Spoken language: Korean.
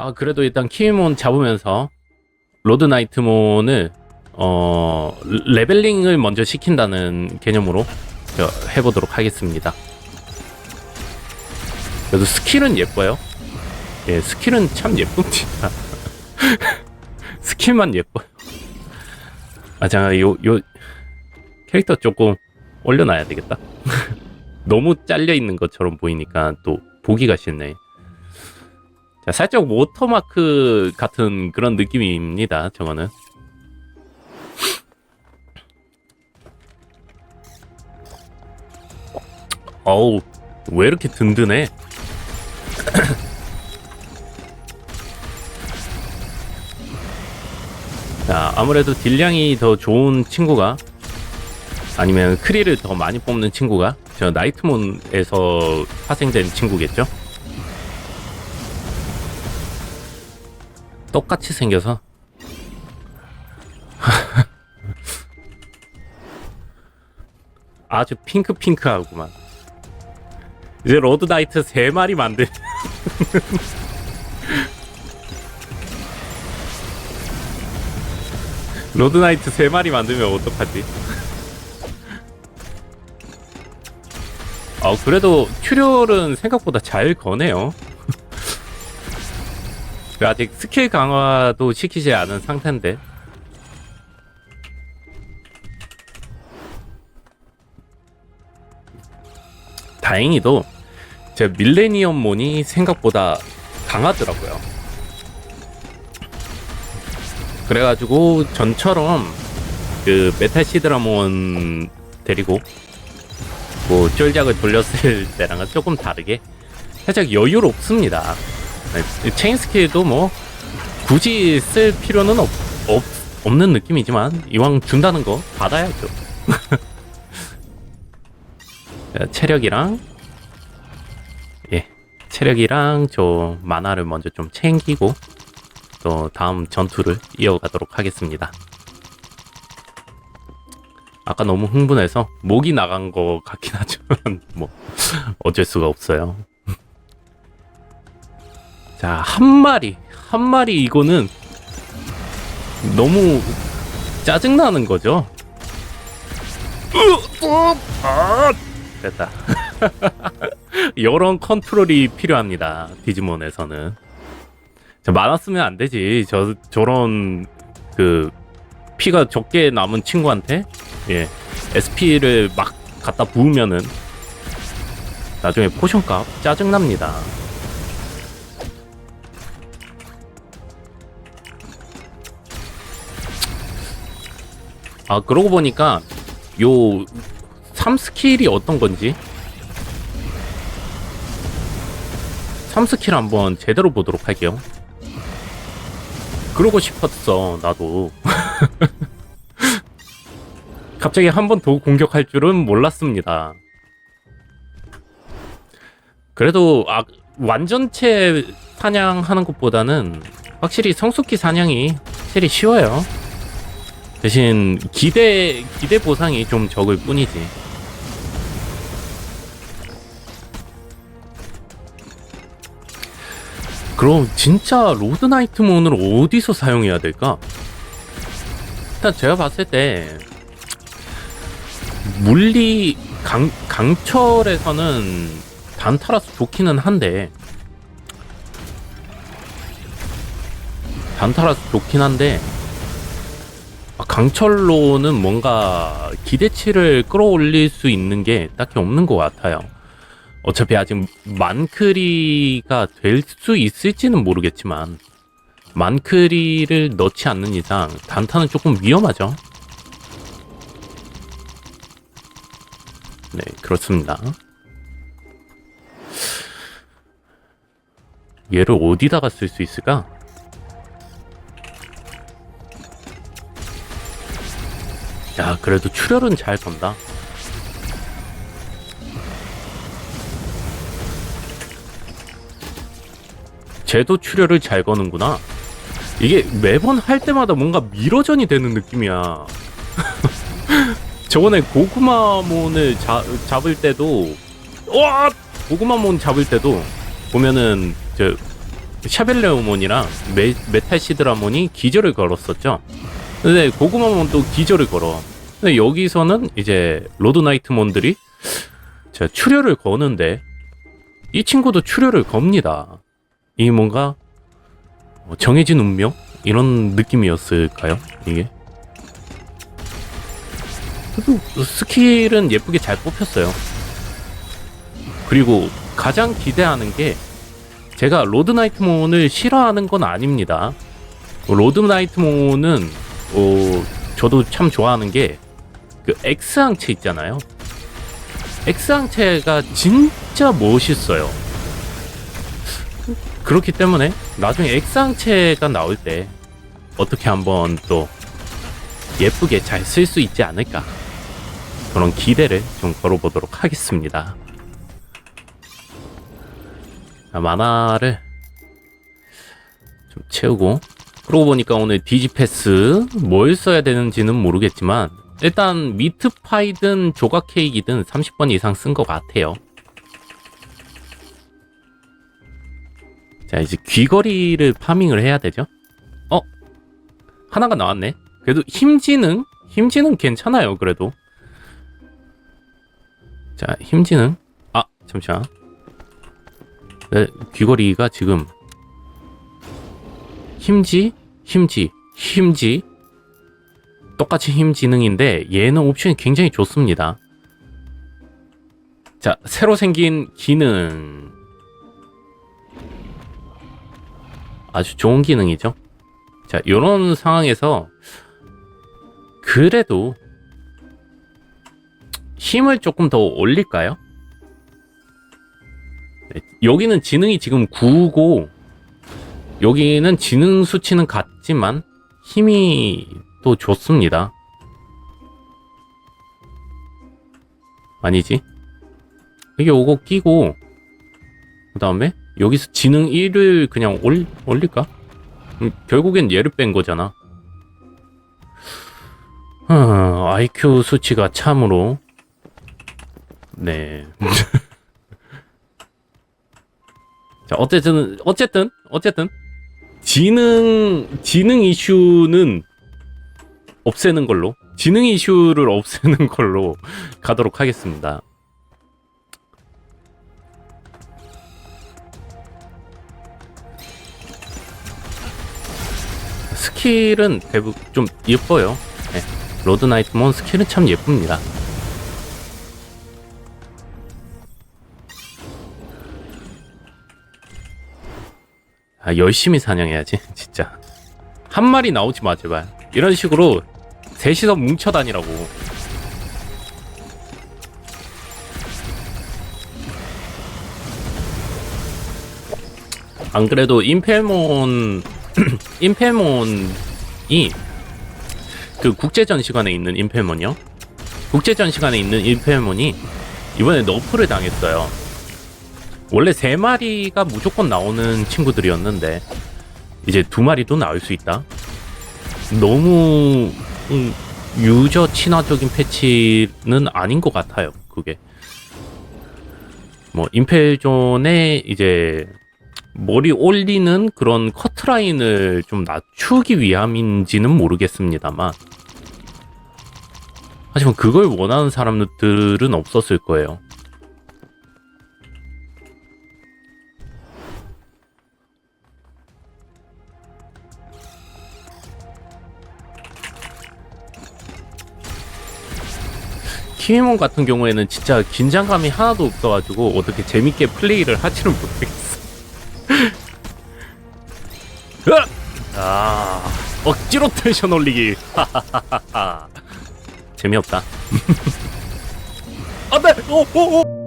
아 그래도 일단 키위몬 잡으면서 로드 나이트몬을 어 레벨링을 먼저 시킨다는 개념으로 저 해보도록 하겠습니다. 그래도 스킬은 예뻐요. 예, 스킬은 참 예쁩니다. 스킬만 예뻐요. 아, 잠깐 요, 요 캐릭터 조금 올려놔야 되겠다. 너무 잘려 있는 것처럼 보이니까 또 보기가 싫네. 자, 살짝 워터마크 같은 그런 느낌입니다. 저거는. 어우, 왜 이렇게 든든해? 자, 아무래도 딜량이 더 좋은 친구가 아니면 크리를 더 많이 뽑는 친구가 저 나이트몬에서 파생된 친구겠죠? 똑같이 생겨서? 아주 핑크핑크하구만. 이제 로드나이트 3마리 만들. 로드나이트 3마리 만들면 어떡하지? 아 그래도 튜럴은 생각보다 잘 거네요 아직 스킬 강화도 시키지 않은 상태인데 다행히도 제 밀레니엄 몬이 생각보다 강하더라고요 그래가지고 전처럼 그 메탈 시드라몬 데리고 뭐 쫄작을 돌렸을 때랑은 조금 다르게 살짝 여유롭습니다. 네, 체인 스킬도 뭐 굳이 쓸 필요는 없, 없, 없는 느낌이지만 이왕 준다는 거 받아야죠. 자, 체력이랑 예 체력이랑 저 만화를 먼저 좀 챙기고 또 다음 전투를 이어가도록 하겠습니다. 아까 너무 흥분해서 목이 나간 거 같긴 하지만 뭐 어쩔 수가 없어요. 자, 한 마리. 한 마리 이거는 너무 짜증나는 거죠. 됐다. 이런 컨트롤이 필요합니다. 디지몬에서는. 자, 많았으면 안 되지. 저, 저런, 그, 피가 적게 남은 친구한테, 예, SP를 막 갖다 부으면은, 나중에 포션 값 짜증납니다. 아, 그러고 보니까, 요, 3스킬이 어떤 건지, 3스킬 한번 제대로 보도록 할게요. 그러고 싶었어, 나도. 갑자기 한 번 더 공격할 줄은 몰랐습니다. 그래도 아, 완전체 사냥하는 것보다는 확실히 성숙기 사냥이 확실히 쉬워요. 대신 기대 기대 보상이 좀 적을 뿐이지. 그럼 진짜 로드 나이트 몬을 어디서 사용해야 될까? 일단 제가 봤을 때 물리 강, 강철에서는 단타라서 좋기는 한데 단타라서 좋긴 한데 아, 강철로는 뭔가 기대치를 끌어올릴 수 있는 게 딱히 없는 것 같아요. 어차피 아직 만크리가 될 수 있을지는 모르겠지만 만크리를 넣지 않는 이상 단타는 조금 위험하죠. 네, 그렇습니다. 얘를 어디다가 쓸 수 있을까? 야, 그래도 출혈은 잘 건다. 쟤도 출혈을 잘 거는구나. 이게 매번 할 때마다 뭔가 미러전이 되는 느낌이야. 저번에 고구마몬을 자, 잡을 때도 와 고구마몬 잡을 때도 보면은 저 샤벨레오몬이랑 메, 메탈시드라몬이 기절을 걸었었죠. 근데 고구마몬도 기절을 걸어. 근데 여기서는 이제 로드나이트몬들이 제가 출혈을 거는데 이 친구도 출혈을 겁니다. 이 뭔가 뭐 정해진 운명 이런 느낌이었을까요? 이게 그래도 스킬은 예쁘게 잘 뽑혔어요. 그리고 가장 기대하는 게 제가 로드나이트몬을 싫어하는 건 아닙니다. 로드나이트몬은 어, 저도 참 좋아하는 게 그 X항체 있잖아요. X항체가 진짜 멋있어요. 그렇기 때문에 나중에 X항체가 나올 때 어떻게 한번 또 예쁘게 잘 쓸 수 있지 않을까 그런 기대를 좀 걸어보도록 하겠습니다. 자, 만화를 좀 채우고 그러고 보니까 오늘 디지패스 뭘 써야 되는지는 모르겠지만 일단 미트파이든 조각 케이크이든 30번 이상 쓴 것 같아요. 자 이제 귀걸이를 파밍을 해야 되죠. 어 하나가 나왔네. 그래도 힘지능 힘지능 괜찮아요. 그래도 자 힘지능 아 잠시만 네, 귀걸이가 지금 힘지 힘지 힘지 똑같이 힘 지능인데 얘는 옵션이 굉장히 좋습니다. 자 새로 생긴 기능 아주 좋은 기능이죠. 자, 요런 상황에서 그래도 힘을 조금 더 올릴까요? 네, 여기는 지능이 지금 9고 여기는 지능 수치는 같 지만 힘이 또 좋습니다. 아니지? 이게 요거 끼고 그 다음에 여기서 지능 1을 그냥 올, 올릴까? 음, 결국엔 얘를 뺀 거잖아. 아, IQ 수치가 참으로 네. 자, 어쨌든 어쨌든 어쨌든 지능 지능 이슈는 없애는 걸로 지능 이슈를 없애는 걸로 가도록 하겠습니다. 스킬은 대부분 좀 예뻐요. 네. 로드 나이트몬 스킬은 참 예쁩니다. 아, 열심히 사냥해야지, 진짜. 한 마리 나오지 마, 제발. 이런 식으로 셋이서 뭉쳐 다니라고. 안 그래도 임펠몬 임펠몬이 그 국제 전시관에 있는 임펠몬이요. 국제 전시관에 있는 임펠몬이 이번에 너프를 당했어요. 원래 세 마리가 무조건 나오는 친구들이었는데 이제 두 마리도 나올 수 있다. 너무 음, 유저 친화적인 패치는 아닌 것 같아요. 그게 뭐 임펠존의 이제 머리 올리는 그런 커트라인을 좀 낮추기 위함인지는 모르겠습니다만 하지만 그걸 원하는 사람들은 없었을 거예요. 키미몬 같은 경우에는 진짜 긴장감이 하나도 없어가지고 어떻게 재밌게 플레이를 하지는 못하겠어. 아, 억지로 텐션 올리기. 재미없다. 안 돼! 오, 오, 오!